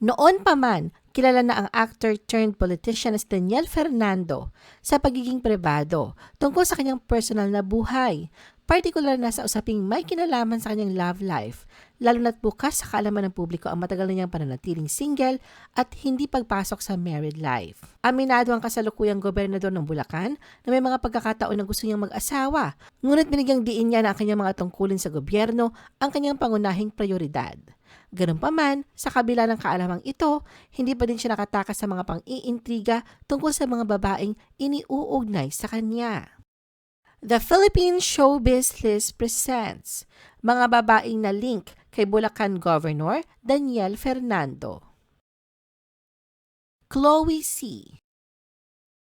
Noon pa man, kilala na ang actor turned politician na Daniel Fernando sa pagiging privado tungkol sa kanyang personal na buhay, partikular na sa usaping may kinalaman sa kanyang love life, lalo na't bukas sa kaalaman ng publiko ang matagal na niyang pananatiling single at hindi pagpasok sa married life. Aminado ang kasalukuyang gobernador ng Bulacan na may mga pagkakataon na gusto niyang mag-asawa, ngunit binigyang diin niya na ang kanyang mga tungkulin sa gobyerno ang kanyang pangunahing prioridad. Ganun pa man, sa kabila ng kaalamang ito, hindi pa din siya nakatakas sa mga pang-iintriga tungkol sa mga babaeng iniuugnay sa kanya. The Philippine Showbiz List presents mga babaeng na link kay Bulacan Governor Daniel Fernando. Chloe C.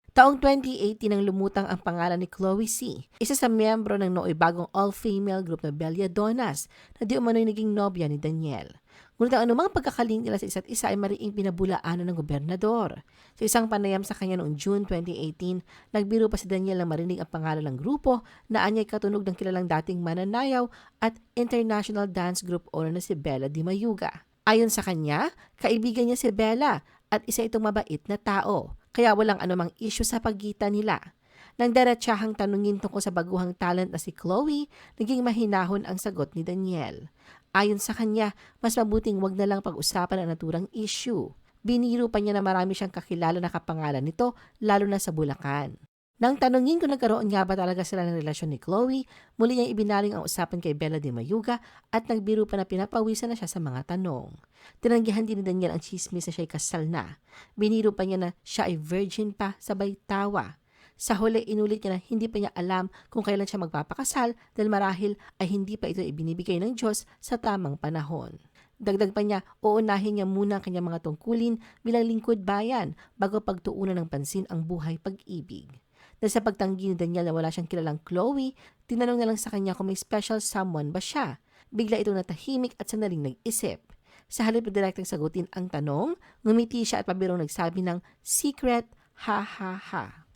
Taong 2018 nang lumutang ang pangalan ni Chloe C., isa sa miyembro ng nooy bagong all-female group na Donas na di umano'y naging nobya ni Daniel. Ngunit ang anumang pagkakaling nila sa isa't isa ay mariing pinabulaanan ng gobernador. Sa isang panayam sa kanya noong June 2018, nagbiro pa si Daniel na marinig ang pangalan ng grupo na anyay katunog ng kilalang dating mananayaw at international dance group owner na si Bella Di Mayuga. Ayon sa kanya, kaibigan niya si Bella at isa itong mabait na tao kaya walang anumang issue sa pagitan nila. Nang diretsahang tanungin tungkol sa baguhang talent na si Chloe, naging mahinahon ang sagot ni Daniel. Ayon sa kanya, mas mabuting wag na lang pag-usapan ang naturang issue. Biniro pa niya na marami siyang kakilala na kapangalan nito, lalo na sa Bulacan. Nang tanungin kung nagkaroon nga ba talaga sila ng relasyon ni Chloe, muli niyang ibinaling ang usapan kay Bella de Mayuga at nagbiro pa na pinapawisan na siya sa mga tanong. Tinanggihan din ni Daniel ang chismis na siya'y kasal na. Biniro pa niya na siya ay virgin pa, sabay tawa. Sa huli, inulit niya na hindi pa niya alam kung kailan siya magpapakasal dahil marahil ay hindi pa ito ibinibigay ng Diyos sa tamang panahon. Dagdag pa niya, uunahin niya muna ang kanyang mga tungkulin bilang lingkod bayan bago pagtuunan ng pansin ang buhay pag-ibig. Dahil sa pagtanggi ni Daniel na wala siyang kilalang Chloe, tinanong na lang sa kanya kung may special someone ba siya. Bigla itong natahimik at sanaling nag-isip. Sa halip na direktang sagutin ang tanong, ngumiti siya at pabirong nagsabi ng secret ha ha ha.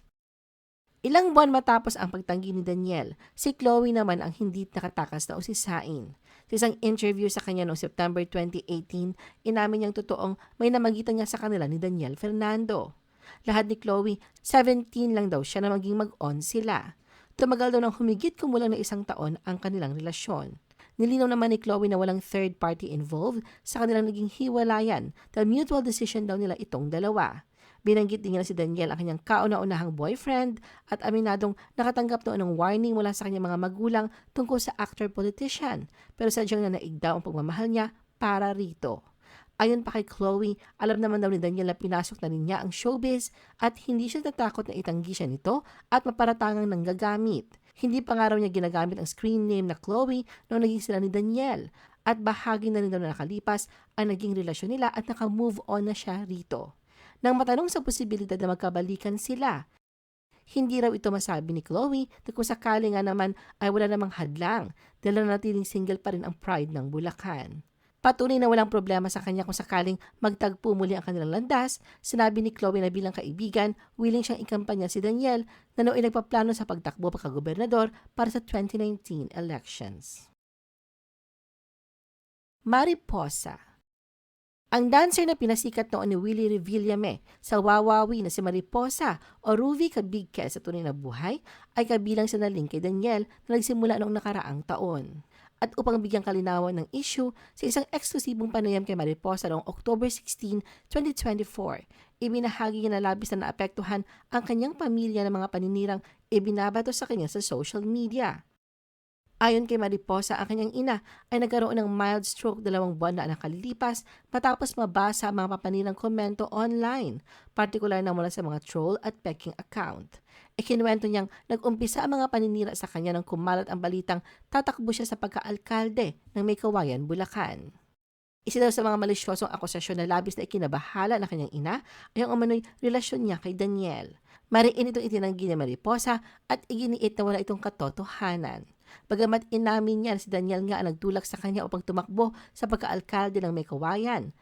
Ilang buwan matapos ang pagtanggi ni Daniel, si Chloe naman ang hindi nakatakas na usisain. Sa isang interview sa kanya noong September 2018, inamin niyang totoong may namagitan niya sa kanila ni Daniel Fernando. Lahat ni Chloe, 17 lang daw siya na maging mag-on sila. Tumagal daw ng humigit kumulang na isang taon ang kanilang relasyon. Nilinaw naman ni Chloe na walang third party involved sa kanilang naging hiwalayan dahil mutual decision daw nila itong dalawa. Binanggit din niya si Daniel ang kanyang kauna-unahang boyfriend at aminadong nakatanggap noon ng warning mula sa kanyang mga magulang tungkol sa actor-politician pero sadyang na naig daw ang pagmamahal niya para rito. Ayon pa kay Chloe, alam naman daw ni Daniel na pinasok na rin niya ang showbiz at hindi siya natakot na itanggi siya nito at maparatangang nanggagamit. Hindi pa nga raw niya ginagamit ang screen name na Chloe noong naging sila ni Daniel at bahagi na rin daw na nakalipas ang naging relasyon nila at naka-move on na siya rito. Nang matanong sa posibilidad na magkabalikan sila, hindi raw ito masabi ni Chloe na kung sakali nga naman ay wala namang hadlang dahil natiling single pa rin ang pride ng Bulacan. Patunay na walang problema sa kanya kung sakaling magtagpo muli ang kanilang landas, sinabi ni Chloe na bilang kaibigan, willing siyang ikampanya si Daniel na nooy nagpaplano sa pagtakbo pagkagobernador para sa 2019 elections. Mariposa ang dancer na pinasikat noon ni Willie Revillame sa Wawawi na si Mariposa o Ruby Kabigkel sa tunay na buhay ay kabilang sa naling kay Daniel na nagsimula noong nakaraang taon at upang bigyang kalinawan ng issue sa isang eksklusibong panayam kay Mariposa noong October 16, 2024. Ibinahagi na labis na naapektuhan ang kanyang pamilya ng mga paninirang ibinabato sa kanya sa social media. Ayon kay Mariposa, ang kanyang ina ay nagkaroon ng mild stroke dalawang buwan na nakalilipas matapos mabasa ang mga papanirang komento online, partikular na mula sa mga troll at peking account. Ikinuwento niyang nag-umpisa ang mga paninira sa kanya nang kumalat ang balitang tatakbo siya sa pagkaalkalde ng May Kawayan, Bulacan. Isa daw sa mga malisyosong akusasyon na labis na ikinabahala ng kanyang ina ay ang umano'y relasyon niya kay Daniel. Mariin itong itinanggi ni Mariposa at iginiit na wala itong katotohanan. Bagamat inamin niya na si Daniel nga ang nagtulak sa kanya upang tumakbo sa pagkaalkalde ng may kawayan.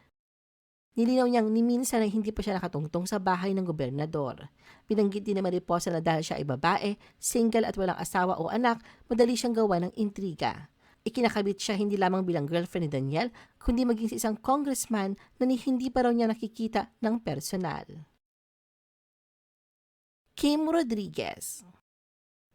Nilinaw niyang ni minsan ay hindi pa siya nakatungtong sa bahay ng gobernador. Binanggit din ni Mariposa na dahil siya ay babae, single at walang asawa o anak, madali siyang gawa ng intriga. Ikinakabit siya hindi lamang bilang girlfriend ni Daniel, kundi maging sa isang congressman na ni hindi pa raw niya nakikita ng personal. Kim Rodriguez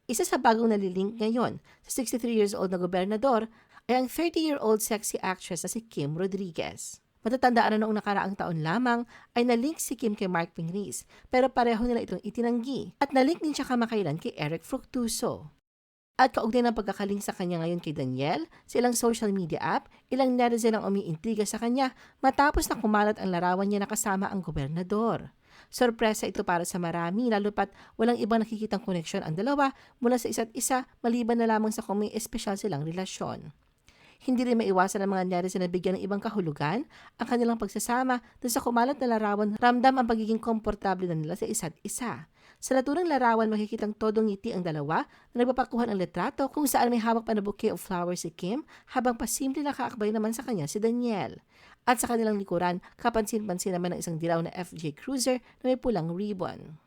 Isa sa bagong nalilink ngayon sa 63 years old na gobernador ay ang 30-year-old sexy actress na si Kim Rodriguez. Matatandaan na noong nakaraang taon lamang ay nalink si Kim kay Mark Pingris pero pareho nila itong itinanggi at nalink din siya kamakailan kay Eric Fructuso. At kaugnay ng pagkakaling sa kanya ngayon kay Daniel, sa ilang social media app, ilang netizen ang umiintriga sa kanya matapos na kumalat ang larawan niya na kasama ang gobernador. Sorpresa ito para sa marami, lalo pat walang ibang nakikitang koneksyon ang dalawa mula sa isa't isa maliban na lamang sa kung may espesyal silang relasyon. Hindi rin maiwasan ng mga netizen na bigyan ng ibang kahulugan ang kanilang pagsasama dun sa kumalat na larawan ramdam ang pagiging komportable na nila sa isa't isa. Sa naturang larawan, makikitang todong ngiti ang dalawa na nagpapakuhan ang litrato kung saan may hawak pa na bouquet of flowers si Kim habang pasimple na kaakbay naman sa kanya si Daniel. At sa kanilang likuran, kapansin-pansin naman ang isang dilaw na FJ Cruiser na may pulang ribbon.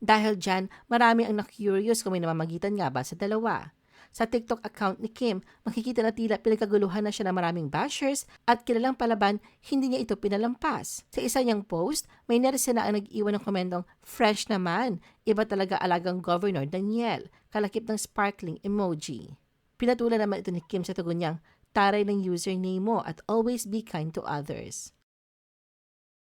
Dahil dyan, marami ang na-curious kung may namamagitan nga ba sa dalawa. Sa TikTok account ni Kim, makikita na tila pinagkaguluhan na siya ng maraming bashers at kilalang palaban, hindi niya ito pinalampas. Sa isa niyang post, may netizen na ang nag-iwan ng komentong, Fresh naman, iba talaga alagang Governor Daniel, kalakip ng sparkling emoji. Pinatulan naman ito ni Kim sa tugon niyang, taray ng username mo at always be kind to others.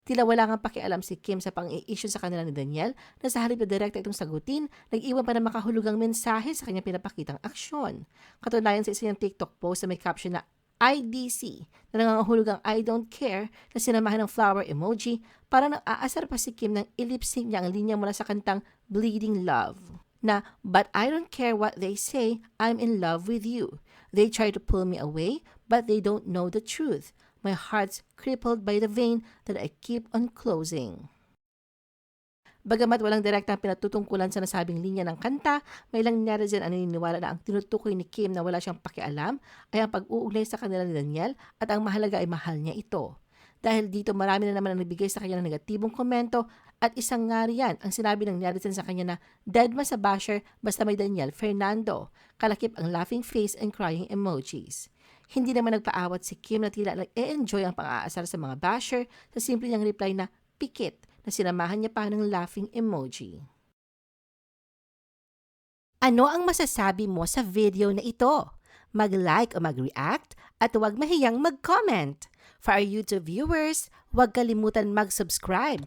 Tila wala kang pakialam si Kim sa pang-i-issue sa kanila ni Daniel na sa halip na direkta itong sagutin, nag-iwan pa ng makahulugang mensahe sa kanyang pinapakitang aksyon. Katunayan sa isa niyang TikTok post na may caption na IDC na nangangahulugang I don't care na sinamahan ng flower emoji para nang aasar pa si Kim ng ilip-sync niya ang linya mula sa kantang Bleeding Love na But I don't care what they say, I'm in love with you. They try to pull me away, but they don't know the truth. My heart's crippled by the vein that I keep on closing. Bagamat walang direktang pinatutungkulan sa nasabing linya ng kanta, may ilang netizen ang naniniwala na ang tinutukoy ni Kim na wala siyang pakialam ay ang pag-uugnay sa kanila ni Daniel at ang mahalaga ay mahal niya ito. Dahil dito marami na naman ang nagbigay sa kanya ng negatibong komento at isang nga riyan ang sinabi ng netizen sa kanya na dead ma sa basher basta may Daniel Fernando, kalakip ang laughing face and crying emojis. Hindi naman nagpaawat si Kim na tila nag-e-enjoy ang pang-aasar sa mga basher sa simple niyang reply na pikit na sinamahan niya pa ng laughing emoji. Ano ang masasabi mo sa video na ito? Mag-like o mag-react at huwag mahiyang mag-comment. For our YouTube viewers, huwag kalimutan mag-subscribe